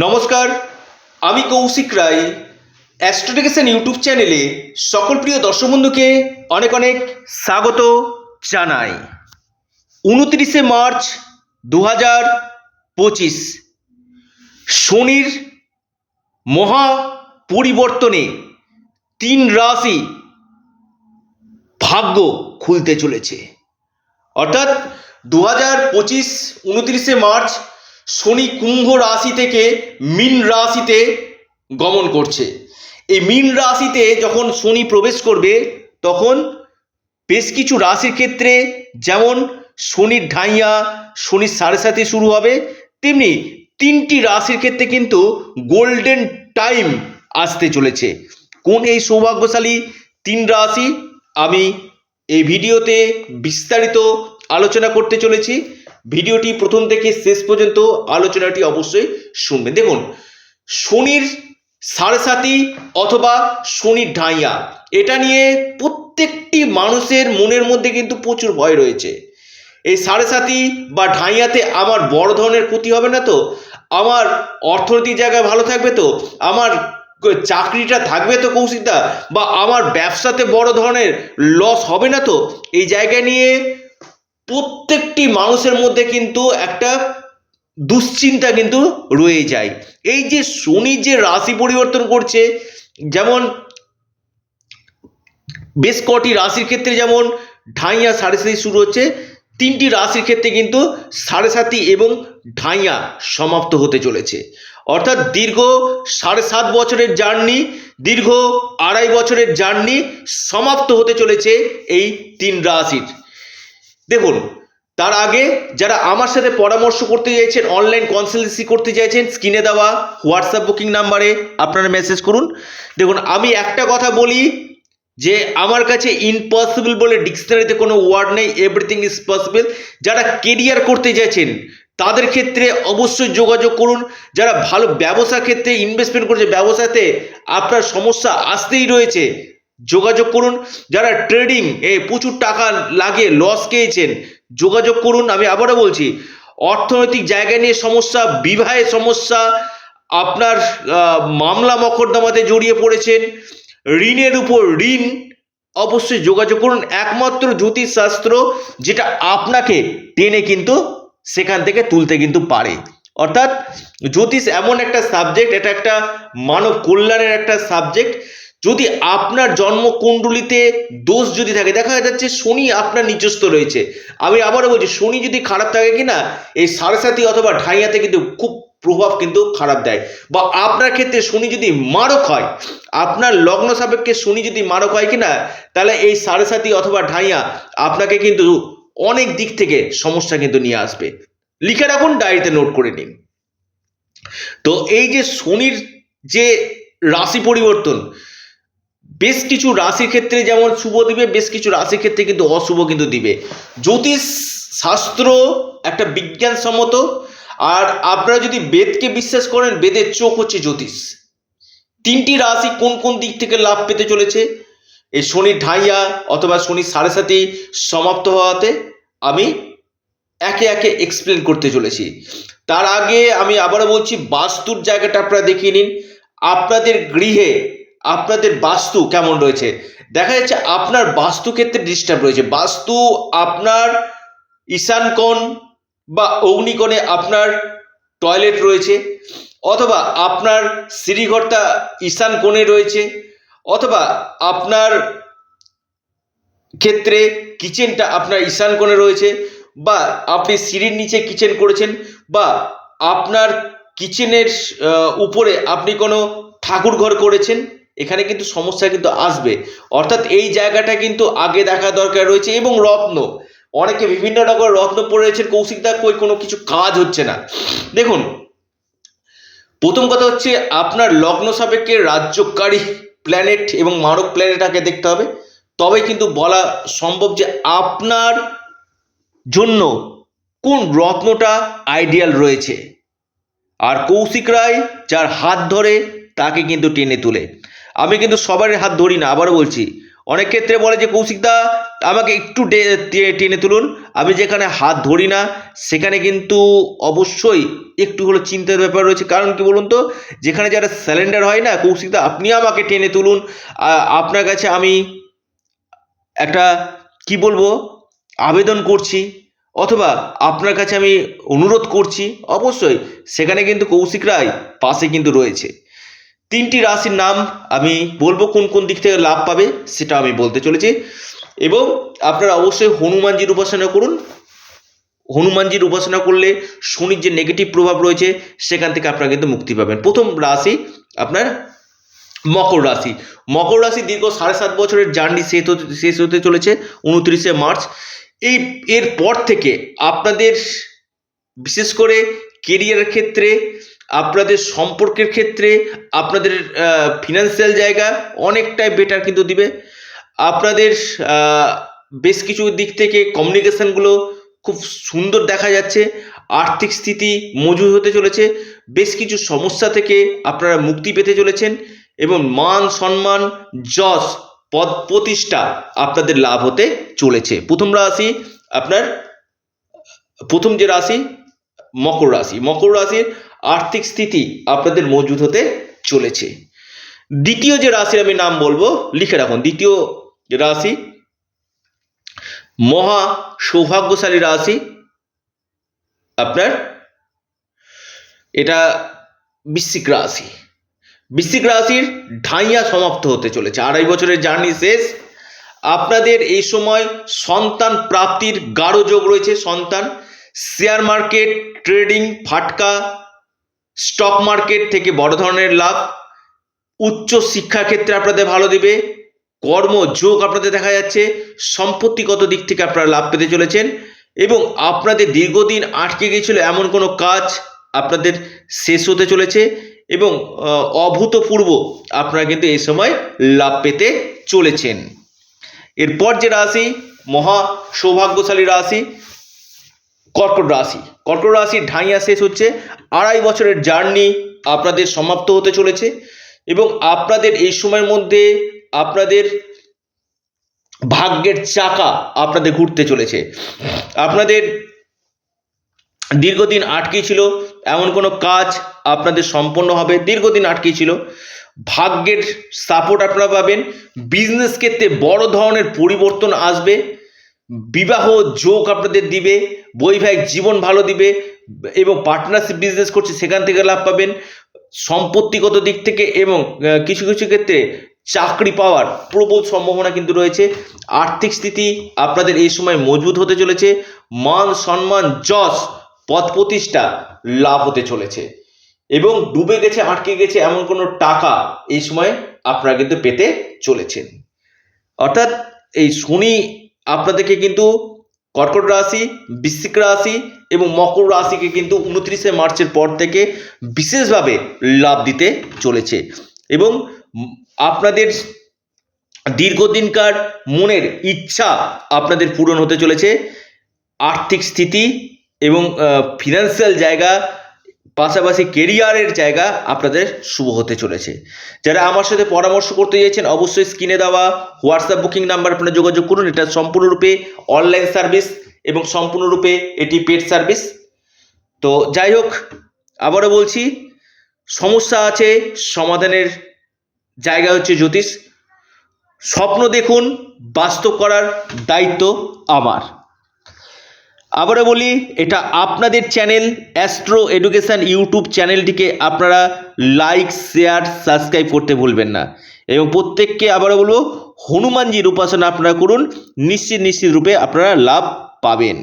নমস্কার, আমি কৌশিক রায়। অ্যাস্ট্রোটিকেশন ইউটিউব চ্যানেলে সকল প্রিয় দর্শক বন্ধুকে অনেক অনেক স্বাগত জানাই। উনত্রিশে মার্চ দু হাজার পঁচিশ, শনির মহা পরিবর্তনে তিন রাশি ভাগ্য খুলতে চলেছে। অর্থাৎ দু হাজার পঁচিশ, উনত্রিশে মার্চ শনি কুম্ভ রাশি থেকে মীন রাশিতে গমন করছে। এই মীন রাশিতে যখন শনি প্রবেশ করবে, তখন বেশ কিছু রাশির ক্ষেত্রে যেমন শনির ঢাইয়া, শনির সাড়ে সাথে শুরু হবে, তেমনি তিনটি রাশির ক্ষেত্রে কিন্তু গোল্ডেন টাইম আসতে চলেছে। কোন এই সৌভাগ্যশালী তিন রাশি? আমি এই ভিডিওতে বিস্তারিত আলোচনা করতে চলেছি। ভিডিওটি প্রথম থেকে শেষ পর্যন্ত আলোচনাটি অবশ্যই শুনবেন। দেখুন, শনির সাড়ে সাতি অথবা শনির ঢাইয়া, এটা নিয়ে প্রত্যেকটি মানুষের মনের মধ্যে কিন্তু প্রচুর ভয় রয়েছে। এই সাড়ে সাতি বা ঢাইয়াতে আমার বড় ধরনের ক্ষতি হবে না তো? আমার অর্থনৈতিক জায়গায় ভালো থাকবে তো? আমার চাকরিটা থাকবে তো কৌশিকদা? বা আমার ব্যবসাতে বড় ধরনের লস হবে না তো? এই জায়গা নিয়ে প্রত্যেকটি মানুষের মধ্যে কিন্তু একটা দুশ্চিন্তা কিন্তু রয়ে যায়। এই যে শনি যে রাশি পরিবর্তন করছে, যেমন বেশ কটি রাশির ক্ষেত্রে যেমন ঢাইয়া সাড়ে সাতি শুরু হচ্ছে, তিনটি রাশির ক্ষেত্রে কিন্তু সাড়ে সাতি এবং ঢাইয়া সমাপ্ত হতে চলেছে। অর্থাৎ দীর্ঘ সাড়ে সাত বছরের জার্নি, দীর্ঘ আড়াই বছরের জার্নি সমাপ্ত হতে চলেছে এই তিন রাশির। দেখুন, তার আগে যারা আমার সাথে পরামর্শ করতে চাইছেন অনলাইন কনসালটেন্সি করতে চাইছেন স্ক্রিনে দেওয়া হোয়াটসঅ্যাপ বুকিং নাম্বারে আপনারা মেসেজ করুন। দেখুন, আমি একটা কথা বলি যে, আমার কাছে ইম্পসিবল বলে ডিকশনারিতে কোনো ওয়ার্ড নেই এভরিথিং ইজ পসিবল যারা কেরিয়ার করতে চাইছেন, তাদের ক্ষেত্রে অবশ্যই যোগাযোগ করুন। যারা ভালো ব্যবসা ক্ষেত্রে ইনভেস্টমেন্ট করছে, ব্যবসাতে আপনার সমস্যা আসতেই রয়েছে। যোগাযোগ করুন। যারা ট্রেডিং এ প্রচুর টাকা লাগে লস খেয়েছেন, যোগাযোগ করুন। আমি আবারও বলছি, অর্থনৈতিক জায়গা নিয়ে সমস্যা, বিবাহের সমস্যা, আপনার মামলা মকদ্দমাতে জড়িয়ে পড়েছেন, ঋণের উপর ঋণ, অবশ্যই যোগাযোগ করুন। একমাত্র জ্যোতিষশাস্ত্র যেটা আপনাকে টেনে কিন্তু সেখান থেকে তুলতে কিন্তু পারে। অর্থাৎ জ্যোতিষ এমন একটা সাবজেক্ট এটা একটা মানব কল্যাণের একটা সাবজেক্ট যদি আপনার জন্মকুণ্ডলিতে দোষ যদি থাকে, দেখা যাচ্ছে শনি আপনার নিজস্ব রয়েছে। আমি আবারও বলছি, শনি যদি খারাপ থাকে কিনা, এই সাড়ে অথবা ঢাইয়াতে কিন্তু খুব প্রভাব কিন্তু খারাপ দেয়। বা আপনার ক্ষেত্রে শনি যদি মারক হয়, আপনার লগ্ন সাপেক্ষে শনি যদি মারক হয় কিনা, তাহলে এই সাড়ে সাতি অথবা ঢাইয়া আপনাকে কিন্তু অনেক দিক থেকে সমস্যা কিন্তু নিয়ে আসবে। লিখে রাখুন, ডায়েরিতে নোট করে নিন। তো এই যে শনির যে রাশি পরিবর্তন বেশ কিছু রাশির ক্ষেত্রে যেমন শুভ দিবে, বেশ কিছু রাশির ক্ষেত্রে কিন্তু অশুভ কিন্তু দিবে। জ্যোতিষ শাস্ত্র একটা বিজ্ঞানসম্মত আর আপনারা যদি বেদকে বিশ্বাস করেন, বেদের চোখ হচ্ছে জ্যোতিষ। তিনটি রাশি কোন কোন দিক থেকে লাভ পেতে চলেছে? এই শনির ঢাইয়া অথবা শনির সাড়ে সাথে সমাপ্ত হওয়াতে আমি একে একে এক্সপ্লেন করতে চলেছি। তার আগে আমি আবারও বলছি, বাস্তুর জায়গাটা আপনারা দেখিয়ে নিন। আপনাদের গৃহে আপনাদের বাস্তু কেমন রয়েছে? দেখা যাচ্ছে আপনার বাস্তু ক্ষেত্রে ডিস্টার্ব রয়েছে। বাস্তু আপনার ঈশান কোণ বা অগ্নিকোণে আপনার টয়লেট রয়েছে, অথবা আপনার সিঁড়িঘরটা ঈশান কোণে রয়েছে, অথবা আপনার ক্ষেত্রে কিচেনটা আপনার ঈশান কোণে রয়েছে, বা আপনি সিঁড়ির নিচে কিচেন করেছেন, বা আপনার কিচেনের উপরে আপনি কোনো ঠাকুর ঘর করেছেন এখানে কিন্তু সমস্যা কিন্তু আসবে। অর্থাৎ এই জায়গাটা কিন্তু আগে দেখা দরকার রয়েছে এবং রত্ন। অনেকে বিভিন্ন রকম রত্ন পড়ে রয়েছেন কৌশিকদা কই কোনো কিছু কাজ হচ্ছে না। দেখুন, প্রথম কথা হচ্ছে আপনার লগ্ন সাপেক্ষে রাজ্যকারী প্ল্যানেট এবং মারক প্ল্যানেট আগে দেখতে হবে। তবে কিন্তু বলা সম্ভব যে আপনার জন্য কোন রত্নটা আইডিয়াল রয়েছে। আর কৌশিক রায় যার হাত ধরে তাকে কিন্তু টেনে তোলে। আমি কিন্তু সবারই হাত ধরি না, আবারও বলছি। অনেক ক্ষেত্রে বলে যে কৌশিকদা আমাকে একটু টেনে তুলুন। আমি যেখানে হাত ধরি না, সেখানে কিন্তু অবশ্যই একটু হলো চিন্তার ব্যাপার রয়েছে। কারণ কি বলুন তো, যেখানে যারা স্যালেন্ডার হয় না কৌশিকদা আপনি আমাকে টেনে তুলুন। আপনার কাছে আমি একটা, কি বলব, আবেদন করছি, অথবা আপনার কাছে আমি অনুরোধ করছি। অবশ্যই, সেখানে কিন্তু কৌশিক রায় পাশে কিন্তু রয়েছে। তিনটি রাশির নাম আমি বলব কোন কোন দিক থেকে লাভ পাবে সেটা আমি বলতে চলেছি। এবং আপনারা অবশ্যই হনুমানজির উপাসনা করুন। হনুমানজির উপাসনা করলে শনির যে নেগেটিভ প্রভাব রয়েছে, সেখান থেকে আপনারা কিন্তু মুক্তি পাবেন। প্রথম রাশি আপনার মকর রাশি। মকর রাশি দীর্ঘ সাড়ে সাত বছরের জার্নি শেষ হতে শেষ হতে চলেছে উনত্রিশে মার্চ। এই এর পর থেকে আপনাদের বিশেষ করে কেরিয়ারের ক্ষেত্রে, আপনাদের সম্পর্কের ক্ষেত্রে, আপনাদের ফিনান্সিয়াল জায়গা অনেকটাই বেটার কিন্তু দিবে। আপনাদের বেশ কিছু দিক থেকে কমিউনিকেশনগুলো খুব সুন্দর দেখা যাচ্ছে। আর্থিক স্থিতি মজুর হতে চলেছে। বেশ কিছু সমস্যা থেকে আপনারা মুক্তি পেতে চলেছেন এবং মান সম্মান, যশ, পদ প্রতিষ্ঠা আপনাদের লাভ হতে চলেছে। প্রথম রাশি আপনার, প্রথম যে রাশি মকর রাশি। মকর রাশির আর্থিক স্থিতি আপনাদের মজুদ হতে চলেছে। দ্বিতীয় যে রাশির আমি নাম বলব, লিখে রাখুন। দ্বিতীয় রাশি, মহা সৌভাগ্যশালী রাশি। আপনার এটা বৃশ্চিক রাশি। বৃশ্চিক রাশির ঢাইয়া সমাপ্ত হতে চলেছে। আড়াই বছরের জার্নি শেষ। আপনাদের এই সময় সন্তান প্রাপ্তির গাঢ় যোগ রয়েছে, সন্তান। শেয়ার মার্কেট, ট্রেডিং, ফাটকা, স্টক মার্কেট থেকে বড় ধরনের লাভ, উচ্চ শিক্ষা ক্ষেত্রে আপনাদের ভালো দিবে কর্মযোগ আপনাদের দেখা যাচ্ছে, সম্পত্তিগত দিক থেকে আপনারা লাভ পেতে চলেছেন, এবং আপনাদের দীর্ঘদিন আটকে গিয়েছিল এমন কোনো কাজ আপনাদের শেষ হতে চলেছে, এবং অভূতপূর্ব আপনারা কিন্তু এই সময় লাভ পেতে চলেছেন। এরপর যে রাশি, মহা সৌভাগ্যশালী রাশি কর্কট রাশি। কর্কট রাশির ঢাইয়া শেষ হচ্ছে আড়াই বছরের জার্নি আপনাদের সমাপ্ত হতে চলেছে এবং আপনাদের এই সময়ের মধ্যে আপনাদের ভাগ্যের চাকা আপনাদের ঘুরতে চলেছে। আপনাদের দীর্ঘদিন আটকে ছিল, এমন কোনো কাজ আপনাদের সম্পন্ন হবে, দীর্ঘদিন আটকে ছিল। ভাগ্যের সাপোর্ট আপনারা পাবেন বিজনেস ক্ষেত্রে বড় ধরনের পরিবর্তন আসবে। বিবাহ যোগ আপনাদের দিবে, বৈবাহিক জীবন ভালো দিবে এবং পার্টনারশিপ বিজনেস করছে, সেখান থেকে লাভ পাবেন সম্পত্তিগত দিক থেকে এবং কিছু কিছু ক্ষেত্রে চাকরি পাওয়ার প্রবল সম্ভাবনা কিন্তু রয়েছে। আর্থিক স্থিতি আপনাদের এই সময় মজবুত হতে চলেছে। মান সম্মান, যশ, পথ প্রতিষ্ঠা লাভ হতে চলেছে। এবং ডুবে গেছে, আটকে গেছে এমন কোনো টাকা এই সময় আপনারা কিন্তু পেতে চলেছেন। অর্থাৎ এই শনি আপনাদেরকে কিন্তু কর্কট রাশি, বৃশ্চিক রাশি এবং মকর রাশিকে কিন্তু উনত্রিশে মার্চের পর থেকে বিশেষভাবে লাভ দিতে চলেছে এবং আপনাদের দীর্ঘদিনকার মনের ইচ্ছা আপনাদের পূরণ হতে চলেছে। আর্থিক স্থিতি এবং ফিনান্সিয়াল জায়গা পাশাপাশি কেরিয়ারের জায়গা আপনাদের শুভ হতে চলেছে। যারা আমার সাথে পরামর্শ করতে চাইছেন, অবশ্যই স্ক্রিনে দেওয়া হোয়াটসঅ্যাপ বুকিং নাম্বার আপনারা যোগাযোগ করুন। এটা সম্পূর্ণরূপে অনলাইন সার্ভিস এবং সম্পূর্ণরূপে এটি পেড সার্ভিস তো যাই হোক, আবারও বলছি, সমস্যা আছে, সমাধানের জায়গা হচ্ছে জ্যোতিষ। স্বপ্ন দেখুন, বাস্তব করার দায়িত্ব আমার। আবারও বলি, এটা আপনাদের চ্যানেল অ্যাস্ট্রো এডুকেশান ইউটিউব চ্যানেলটিকে আপনারা লাইক, শেয়ার, সাবস্ক্রাইব করতে ভুলবেন না। এবং প্রত্যেককে আবারও বলব, হনুমানজির উপাসনা আপনারা করুন, নিশ্চিত নিশ্চিত রূপে আপনারা লাভ পাবেন।